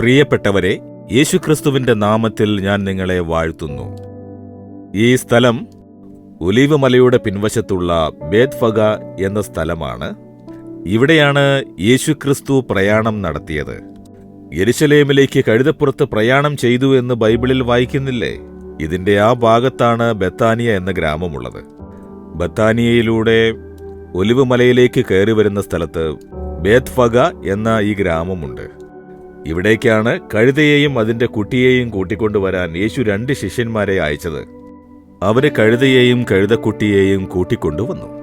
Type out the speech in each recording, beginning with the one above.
പ്രിയപ്പെട്ടവരെ യേശുക്രിസ്തുവിന്റെ നാമത്തിൽ ഞാൻ നിങ്ങളെ വാഴ്ത്തുന്നു. ഈ സ്ഥലം ഒലീവ് മലയുടെ പിൻവശത്തുള്ള ബേത്ഫഗ എന്ന സ്ഥലമാണ്. ഇവിടെയാണ് യേശുക്രിസ്തു പ്രയാണം നടത്തിയത്. യെരുശലേമിലേക്ക് കഴുതപ്പുറത്ത് പ്രയാണം ചെയ്തു എന്ന് ബൈബിളിൽ വായിക്കുന്നില്ലേ? ഇതിന്റെ ആ ഭാഗത്താണ് ബത്താനിയ എന്ന ഗ്രാമമുള്ളത്. ബത്താനിയയിലൂടെ ഒലിവ് മലയിലേക്ക് കയറി വരുന്ന സ്ഥലത്ത് ബേത്ഫഗ എന്ന ഈ ഗ്രാമമുണ്ട്. ഇവിടേക്കാണ് കഴുതയെയും അതിന്റെ കുട്ടിയെയും കൂട്ടിക്കൊണ്ടുവരാൻ യേശു രണ്ട് ശിഷ്യന്മാരെ അയച്ചത്. അവർ കഴുതയെയും കഴുതക്കുട്ടിയെയും കൂട്ടിക്കൊണ്ടുവന്നു.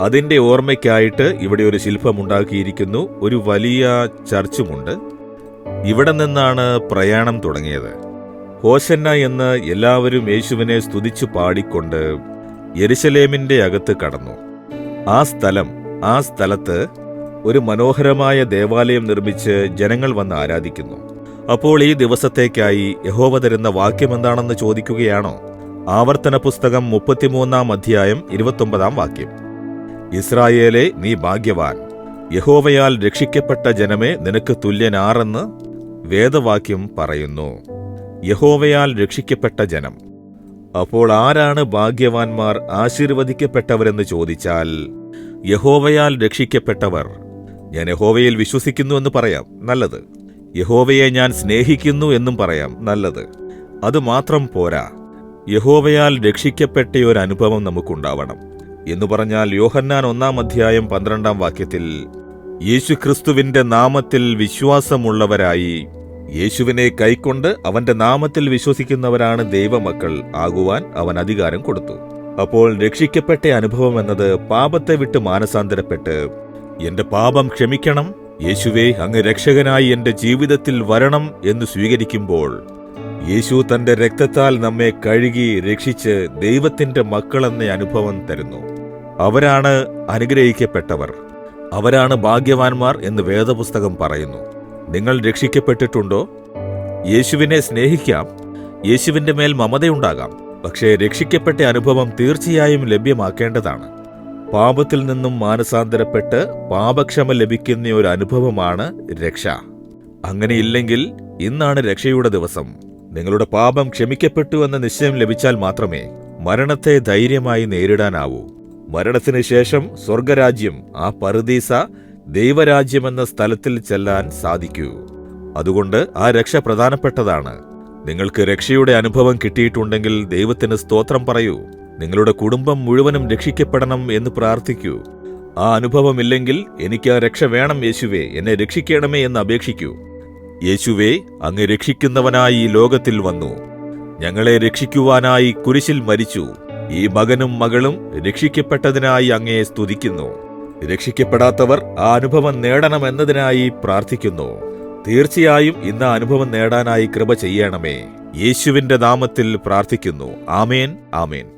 അതിന്റെ ഓർമ്മയ്ക്കായിട്ട് ഇവിടെ ഒരു ശില്പമുണ്ടാക്കിയിരിക്കുന്നു ഒരു വലിയ ചർച്ചുമുണ്ട്. ഇവിടെ നിന്നാണ് പ്രയാണം തുടങ്ങിയത്. ഹോശന്ന എന്ന് എല്ലാവരും യേശുവിനെ സ്തുതിച്ചു പാടിക്കൊണ്ട് യെരുശലേമിന്റെ അകത്ത് കടന്നു. ആ സ്ഥലം ആ സ്ഥലത്ത് ഒരു മനോഹരമായ ദേവാലയം നിർമ്മിച്ച് ജനങ്ങൾ വന്ന് ആരാധിക്കുന്നു. അപ്പോൾ ഈ ദിവസത്തേക്കായി യഹോവ തരുന്ന വാക്യം എന്താണെന്ന് ചോദിക്കുകയാണോ? ആവർത്തന പുസ്തകം മുപ്പത്തിമൂന്നാം അധ്യായം ഇരുപത്തൊമ്പതാം വാക്യം. ഇസ്രായേലെ നീ ഭാഗ്യവാൻ. യഹോവയാൽ രക്ഷിക്കപ്പെട്ട ജനമേ നിനക്ക് തുല്യനാറെന്ന് വേദവാക്യം പറയുന്നു. യഹോവയാൽ രക്ഷിക്കപ്പെട്ട ജനം. അപ്പോൾ ആരാണ് ഭാഗ്യവാന്മാർ ആശീർവദിക്കപ്പെട്ടവരെന്ന് ചോദിച്ചാൽ യഹോവയാൽ രക്ഷിക്കപ്പെട്ടവർ ഞാൻ യഹോവയിൽ വിശ്വസിക്കുന്നു എന്ന് പറയാം നല്ലത്. യഹോവയെ ഞാൻ സ്നേഹിക്കുന്നു എന്നും പറയാം നല്ലത്. അതുമാത്രം പോരാ. യഹോവയാൽ രക്ഷിക്കപ്പെട്ട ഒരു അനുഭവം നമുക്കുണ്ടാവണം. എന്ന് പറഞ്ഞാൽ യോഹന്നാൻ ഒന്നാം അധ്യായം പന്ത്രണ്ടാം വാക്യത്തിൽ യേശുക്രിസ്തുവിന്റെ നാമത്തിൽ വിശ്വാസമുള്ളവരായി യേശുവിനെ കൈക്കൊണ്ട് അവന്റെ നാമത്തിൽ വിശ്വസിക്കുന്നവരാണ് ദൈവമക്കൾ ആകുവാൻ അവൻ അധികാരം കൊടുത്തു. അപ്പോൾ രക്ഷിക്കപ്പെട്ട അനുഭവം എന്നത് പാപത്തെ വിട്ട് മാനസാന്തരപ്പെട്ട് എന്റെ പാപം ക്ഷമിക്കണം. യേശുവേ അങ്ങ് രക്ഷകനായി എന്റെ ജീവിതത്തിൽ വരണം എന്ന് സ്വീകരിക്കുമ്പോൾ യേശു തന്റെ രക്തത്താൽ നമ്മെ കഴുകി രക്ഷിച്ച് ദൈവത്തിന്റെ മക്കളെന്ന അനുഭവം തരുന്നു. അവരാണ് അനുഗ്രഹിക്കപ്പെട്ടവർ. അവരാണ് ഭാഗ്യവാന്മാർ എന്ന് വേദപുസ്തകം പറയുന്നു. നിങ്ങൾ രക്ഷിക്കപ്പെട്ടിട്ടുണ്ടോ? യേശുവിനെ സ്നേഹിക്കാം. യേശുവിന്റെ മേൽ മമതയുണ്ടാകാം. പക്ഷേ രക്ഷിക്കപ്പെട്ട അനുഭവം തീർച്ചയായും ലഭ്യമാക്കേണ്ടതാണ്. പാപത്തിൽ നിന്നും മാനസാന്തരപ്പെട്ട് പാപക്ഷമ ലഭിക്കുന്ന ഒരു അനുഭവമാണ് രക്ഷ. അങ്ങനെയില്ലെങ്കിൽ ഇന്നാണ് രക്ഷയുടെ ദിവസം. നിങ്ങളുടെ പാപം ക്ഷമിക്കപ്പെട്ടു എന്ന നിശ്ചയം ലഭിച്ചാൽ മാത്രമേ മരണത്തെ ധൈര്യമായി നേരിടാനാവൂ. മരണത്തിന് ശേഷം സ്വർഗരാജ്യം ആ പറുദീസ ദൈവരാജ്യമെന്ന സ്ഥലത്തിൽ ചെല്ലാൻ സാധിക്കൂ. അതുകൊണ്ട് ആ രക്ഷ പ്രധാനപ്പെട്ടതാണ്. നിങ്ങൾക്ക് രക്ഷയുടെ അനുഭവം കിട്ടിയിട്ടുണ്ടെങ്കിൽ ദൈവത്തിന് സ്തോത്രം പറയൂ. നിങ്ങളുടെ കുടുംബം മുഴുവനും രക്ഷിക്കപ്പെടണം എന്ന് പ്രാർത്ഥിക്കൂ. ആ അനുഭവമില്ലെങ്കിൽ എനിക്ക് ആ രക്ഷ വേണം യേശുവേ എന്നെ രക്ഷിക്കണമേ എന്ന് അപേക്ഷിക്കൂ. യേശുവേ അങ്ങ് രക്ഷിക്കുന്നവനായി ഈ ലോകത്തിൽ വന്നു. ഞങ്ങളെ രക്ഷിക്കുവാനായി കുരിശിൽ മരിച്ചു. ഈ മകനും മകളും രക്ഷിക്കപ്പെട്ടതിനായി അങ്ങയെ സ്തുതിക്കുന്നു. രക്ഷിക്കപ്പെടാത്തവർ ആ അനുഭവം നേടണമെന്നതിനായി പ്രാർത്ഥിക്കുന്നു. തീർച്ചയായും ഇന്ന് അനുഭവം നേടാനായി കൃപ ചെയ്യണമേ. യേശുവിന്റെ നാമത്തിൽ പ്രാർത്ഥിക്കുന്നു. Amen amen.